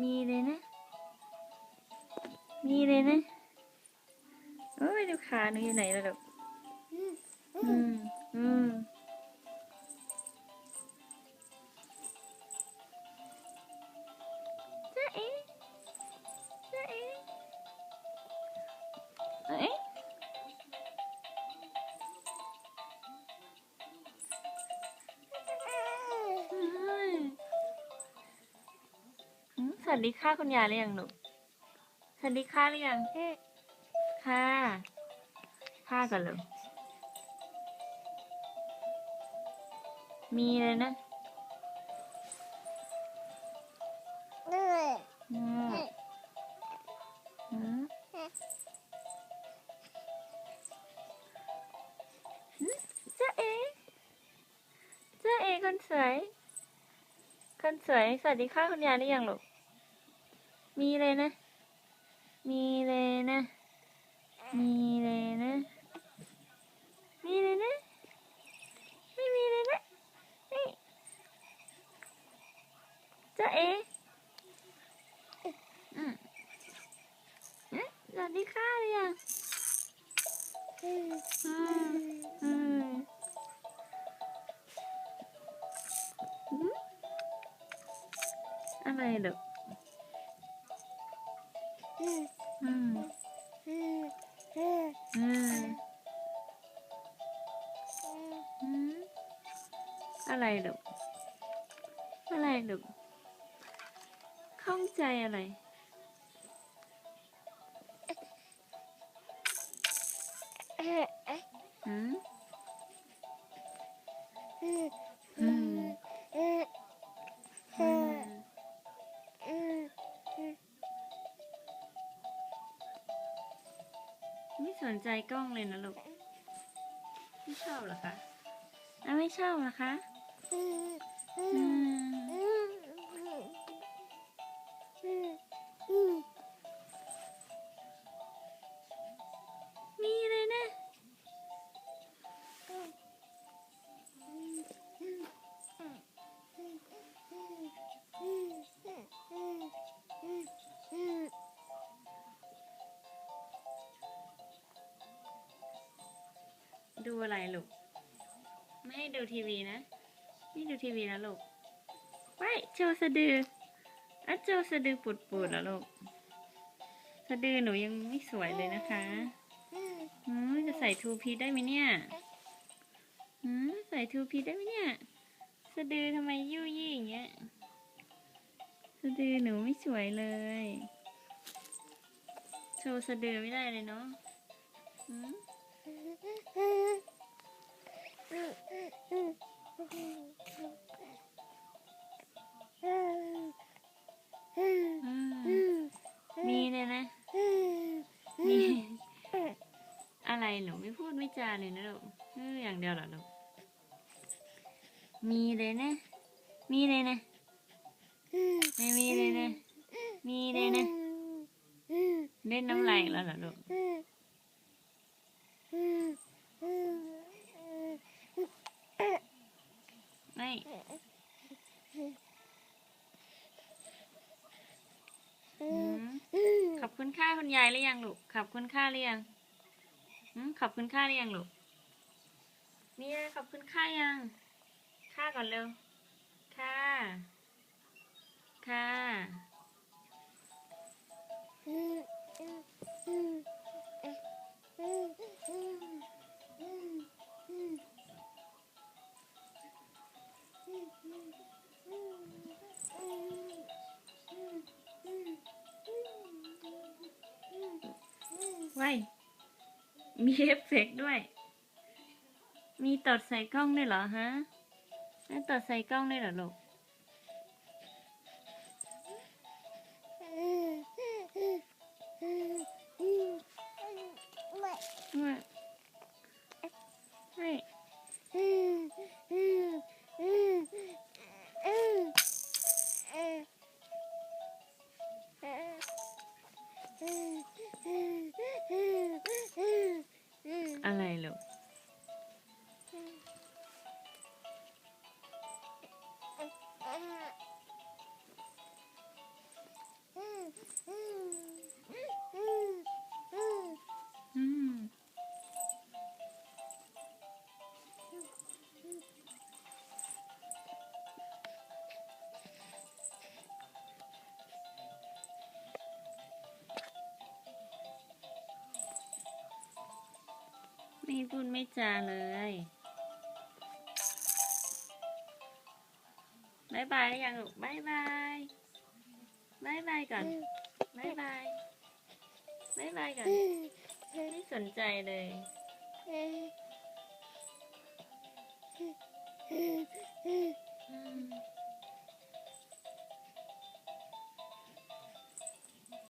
มีเลยนะ มีเลยนะโอ้ยดูขาหนูอยู่ไหนแล้วลูกอืม อืม วัสดีค่ะคุณยายหรือยังหนูสวัสดีค่ะหรือยังเฮ่ค่ะค่ะก่อนเลยมีเลยนะอืมอืมจ๊ะเอ๋จ๊ะเอ๋คนสวยคนสวยสวัสดีค่ะคุณยายหรือยังลูก มีเลยนะ มีเลยนะ มีเลยนะ มีเลยนะ ไม่มีเลยนะนี่จ๊ะเออืมเอ๊ะสวัสดีค่ะหรือยังอืมอืมอืมอะไรเด็กอืมอืมอืม อะไรลูกอะไรลูกข้องใจอะไร อืมอืม นใจกล้องเลยนะลูก ไม่ชอบเหรอคะอะไม่ชอบเหรอคะ อืม ดูอะไรลูก ไม่ให้ดูทีวีนะไม่ดูทีวีนะลูกไปโชว์สะดืออะโชว์สะดือปุดปุดๆแล้วลูก สะดือหนูยังไม่สวยเลยนะคะอืมจะใส่ทูพีได้ไหมเนี่ยอืมใส่ทูพีได้ไหมเนี่ย สะดือทำไมยุ่ยยี่อย่างเงี้ย สะดือหนูไม่สวยเลย โชว์สะดือไม่ได้เลยเนาะอืม มีเลยนะ มีอะไรหนูไม่พูดไม่จาเลยนะลูกอย่างเดียวหรอลูก มีเลยนะ มีเลยนะ ไม่มีเลยนะ มีเลยนะ เล่นน้ำลายแล้วหรอลูก ไม่ อืมขอบ ค่าคุณยายหรือยังลูก ขอบคุณค่าหรือยังขอบคุณค่าหรือยังลูก เนี่ยขอบคุณค่ายัง ค่าก่อนเร็ว ค่า ค่า มีเอฟเฟกต์ด้วย มีตดใส่กล้องด้วยเหรอฮะแล้วตดใส่กล้องด้วยเหรอลูกไม่ไไม่พูดไม่จาเลยบายบายยังลูกบายบายบายบายก่อนบายบายบายบายก่อนไม่สนใจเลยอืม